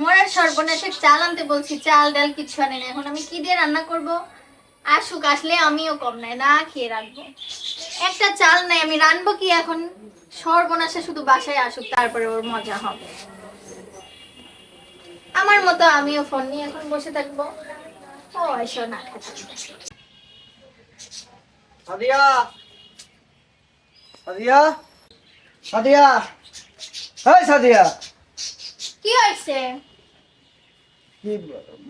মোরার সর্বনাশে চাল আনতে বলছি, চাল, ডাল কিছু আনে না। এখন আমি কি দিয়ে রান্না করব? আসুক, আসলে আমিও কম নাই, না খেয়ে রাখব। একটা চাল নাই, আমি রানবো কি এখন? সর্বনাশে শুধু বাসায় আসুক, তারপরে ওর মজা হবে। আমার মতো আমিও ফোন নিয়ে এখন বসে থাকব। ও, এসো না সাদিয়া! সাদিয়া! সাদিয়া! সাদিয়া! কি হয়েছে? কি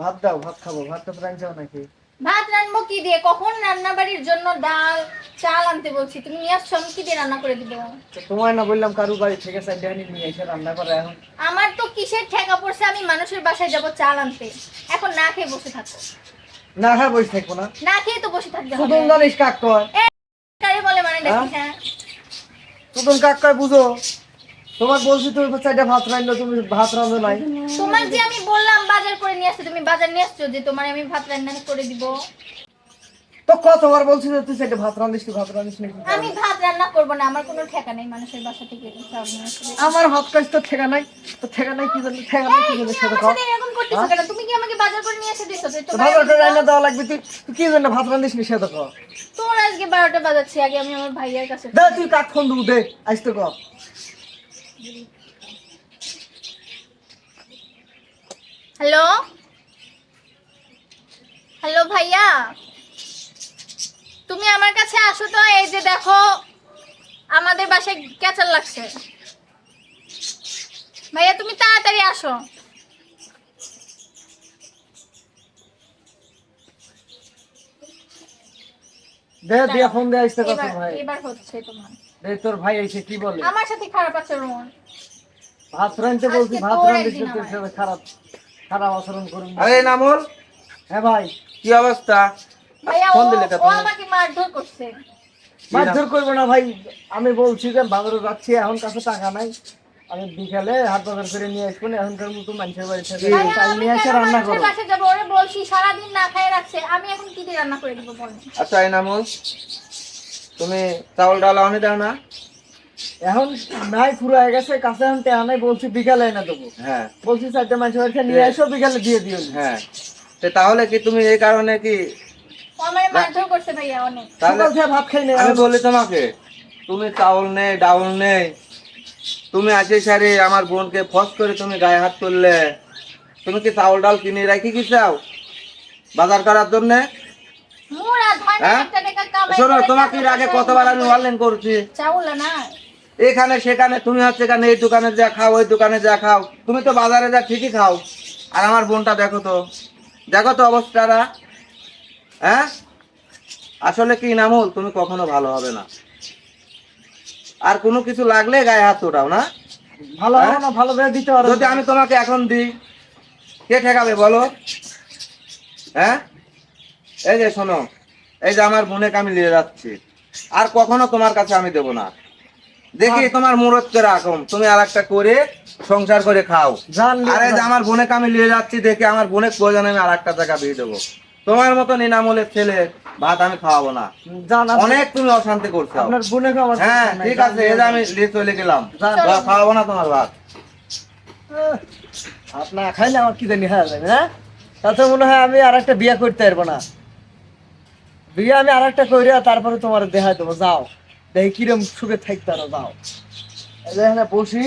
ভাত দাও ভাত খাব। ভাত তো প্রাণ চাও নাকি? ভাত রান্নবো কি দিয়ে? কখন রান্না বাড়ির জন্য ডাল চাল আনতে বলছি? তুমি নিয়ে আসছো আমি কি দিয়ে রান্না করে দিব? তো তোমায় না বললাম কারু বাড়ি থেকে সাইডে নিয়ে এসে রান্না করে এখন। আমার তো কিসের ঠেকা পড়ছে আমি মানুষের বাসায় যাব চাল আনতে। এখন না খেয়ে বসে থাকো। না খায় বসে থাকব না? না খেয়ে তো বসে থাকতে তুদন হবে। জানিস কাক কয় কারে? বলে মানে দেখি হ্যাঁ? তুদন কাক কয় বুঝো? তোমার বলছি তুমি সাইডে ভাত রান্না তুমি ভাত রান্ধো নাই। তোমার যে আমি বললাম বাজার করে নিয়ে আসতে তুমি বাজার নিয়ে আসছো যে তোমার আমি ভাত রান্না করে দিব। তো কতবার বলছি যে তুই সাইডে ভাত রান্ধিস তুই ভাত রান্ধিস নাকি? আমি ভাত রান্না করব না আমার কোনো ঠেকা নেই মানুষের বাসা থেকে। আমার হাত কাজ তো ঠেকা নাই? তো ঠেকা নাই কি জানি ঠেকা নাই কি জানি সেটা সাথে এরকম করতেছো কেন? তুমি কি আমাকে বাজার করে নিয়ে এসে দিছো? তো ভাত করে রান্না দেওয়া লাগবে তুই তুই কি জন্য ভাত রান্ধিস নি সেটা কর। তোর আজকে বারোটা বাজাচ্ছি আগে আমি আমার ভাইয়ের কাছে দে তুই কাক ফোন দে আইস তো কর। হ্যালো? হ্যালো ভাইয়া? তুমি আমার কাছে আসো তো এই যে দেখো আমাদের বাসায় ক্যাচার লাগছে। ভাইয়া তুমি তাড়াতাড়ি আসো। দে দিয়া ফোন দে কর এবার ভাই এবার হচ্ছে তোমার। তোর ভাই আইছে কি বলে? আমার সাথে খারাপ আচরণ ভাত রাঁধতে বলছি ভাত রাঁধতে তোর সাথে খারাপ খারাপ আচরণ করুন। আরে নামল। হ্যাঁ ভাই। কি অবস্থা? ফোন দিলে তুমি? আমাকে মারধর করছে। মারধর করব না ভাই। আমি বলছি যে বাজারে যাচ্ছি এখন কাছে টাকা নাই। আমি বিকালে হাট বাজার করে নিয়ে আসব না এখনকার মতো মানুষের বাড়ি থেকে আমি নিয়ে এসে রান্না মানুষের করো। যাব? ওরে বলছি সারাদিন না খাই রাখছে। আমি এখন কি দিয়ে রান্না করে দিব আচ্ছা এই নামল। তুমি চাউল ডাল আনি দাও না। এখন নাই ফুরায় গেছে কাছে টাকা নাই বলছি বিকালে এনে দেবো। হ্যাঁ। বলছি চারটে মানুষের বাড়ি থেকে নিয়ে এসো বিকালে দিয়ে দিও। হ্যাঁ। তো তাহলে কি তুমি এই কারণে কি আমি বলি তোমাকে তুমি চাউল নেই ডাউল নেই তুমি আজকে সারি আমার বোনকে ফস করে তুমি গায়ে হাত তুললে। তুমি কি চাউল ডাল কিনে রাখি কি চাও? বাজার করার জন্য? শোনো করে তোমাকে আগে কতবার আমি অনলাইন করছি? এখানে সেখানে তুমি হচ্ছে এখানে এই দোকানে যা খাও ওই দোকানে যা খাও। তুমি তো বাজারে যা ঠিকই খাও। আর আমার বোনটা দেখো তো। দেখো তো অবস্থাটা। হ্যাঁ? আসলে কি নামুল? তুমি কখনো ভালো হবে না। আর কোনো কিছু লাগলে গায়ে হাত ওঠাও না? ভালো হবে না ভালো করে দিতে পারো যদি আমি তোমাকে এখন দিই কে ঠেকাবে বলো? হ্যাঁ? এই যে শোনো এই যে আমার বোনেকে আমি নিয়ে যাচ্ছি আর কখনো তোমার কাছে আমি দেবো না দেখি তোমার মুরতকে রাখুন তুমি আর একটা করে সংসার করে খাও আর যে আমার বোনেকে আমি নিয়ে যাচ্ছি দেখে আমার বোনের প্রয়োজনে আমি আর একটা জায়গা দিয়ে দেবো তোমার মতো নিনামূলের ছেলে ভাত আমি খাওয়াবো না অনেক তুমি অশান্তি করছ হ্যাঁ ঠিক আছে এই যে আমি নিয়ে চলে গেলাম খাওয়াবো না তোমার ভাত আপনার খাইলে আমার কি জানি হয়ে হ্যাঁ তাতে মনে হয় আমি আর একটা বিয়ে করতে পারব না বিয়ে আমি আর একটা করে তারপরে তোমার দেখাই দেবো, যাও। দেখি কিরম সুখে থাকতে আরও যাও। এখানে বসি।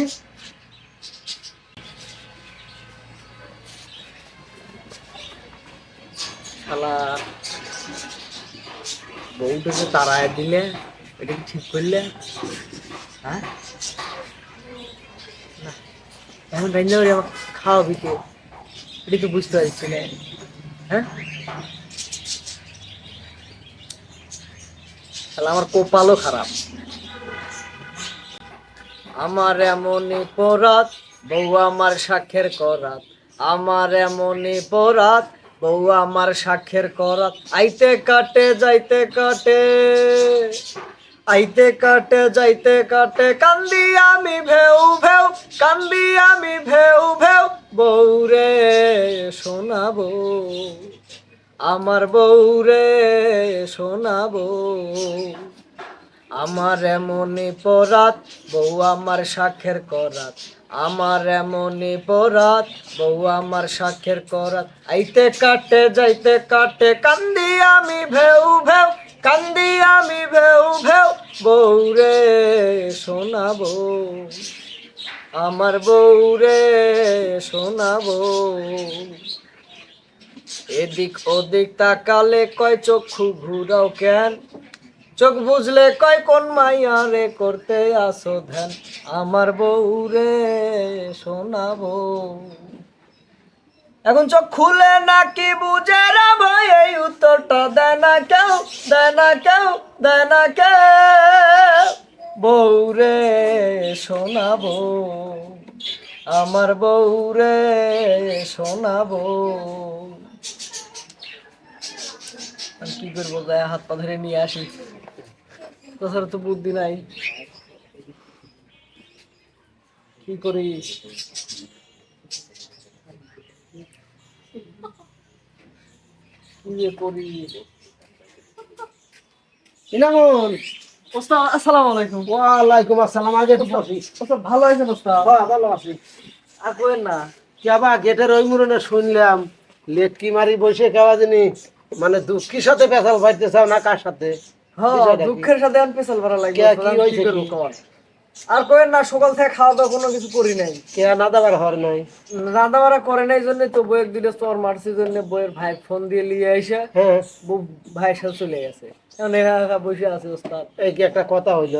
শালা বউটাকে তাড়ায় দিলে, এটা কি ঠিক করলে? হ্যাঁ? এখন রান্না করে আমার খাওয়া বিকে এটা তো বুঝতে পারছি না। হ্যাঁ? তাহলে আমার কপালও খারাপ। আমার এমনই পরাত, বউ আমার সাক্ষের করাত। আমার এমনই পরাত, বউ আমার সাক্ষের করাত। আইতে কাটে, যাইতে কাটে। আইতে কাটে, যাইতে কাটে। কান্দি আমি ভেউ ভেউ, কান্দি আমি ভেউ ভেউ। বউ রে শোনাবো। আমার বউ রে শোনাবো। আমার এমনই পরাত, বউ আমার সাক্ষের করাত। আমার এমনই বরাত বউ আমার সাক্ষের করাত। আইতে কাটে, যাইতে কাটে, কান্দি আমি ভেউ ভেউ, কান্দি আমি ভেউ ভেউ বউ রে শোনাবো। আমার বউ রে শোনাবো। এদিক ওদিক তাকালে কয় চক্ষু ঘুরাও কেন চোখ বুঝলে কয় কোন মাইয়া রে করতে আসো ধ্যান? আমার বউ রে শোনাবো এখন চোখ খুলে নাকি বুঝে রা ভাই এই উত্তরটা দেয় না কেউ, দেয় না কেউ, দেয় না কেউ। বউ রে শোনাবো আমার বউ রে শোনাবো কি করব? গায়ে হাত পা ধরে নিয়ে আসি। তাছাড়া তো বুদ্ধি নাই। কি করি কি করি ইনামুল! ওস্তাদ আসসালামু আলাইকুম। ওয়ালাইকুম আসসালাম। আগে তো বসি। ওস্তাদ ভালো আছেন ওস্তাদ? হ্যাঁ ভালো আছি। আর কোয়েন না। কি আবার গেটের ওই মুরনে শুনলাম লেটকি মারি বসে কেবা জানি মানে দুঃখীর সাথে পেশাল পাইতে চাও না কার সাথে? দুঃখের সাথে আমি পেছাল ভরা লাগবে কে হয়েছে? আর কোয়েন না সকাল থেকে খাওয়া দাওয়া কোনো কিছু করি নাই। কে না দাবার হর নাই? রান্না বাড়া করে নাই জন্য তো বইয়ের দিনে তোর মারছি জন্য বইয়ের ভাই ফোন দিয়ে নিয়ে এসে হ্যাঁ। বউ ভাইয়ের সাথে চলে গেছে। এখন একা বসে আছে ওস্তাদ। এই কি একটা কথা হইল?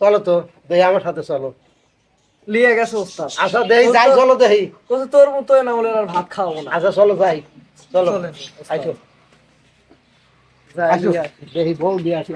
চলো তো দেই আমার সাথে চলো। লিয়ে গেছে ওস্তাদ। আচ্ছা দেই যাই চলো দেই। তোর মতো না বলে আর ভাত খাওয়াবো না। আচ্ছা চলো যাই। চলো আসি। দেহি বউ দিয়ে আসি।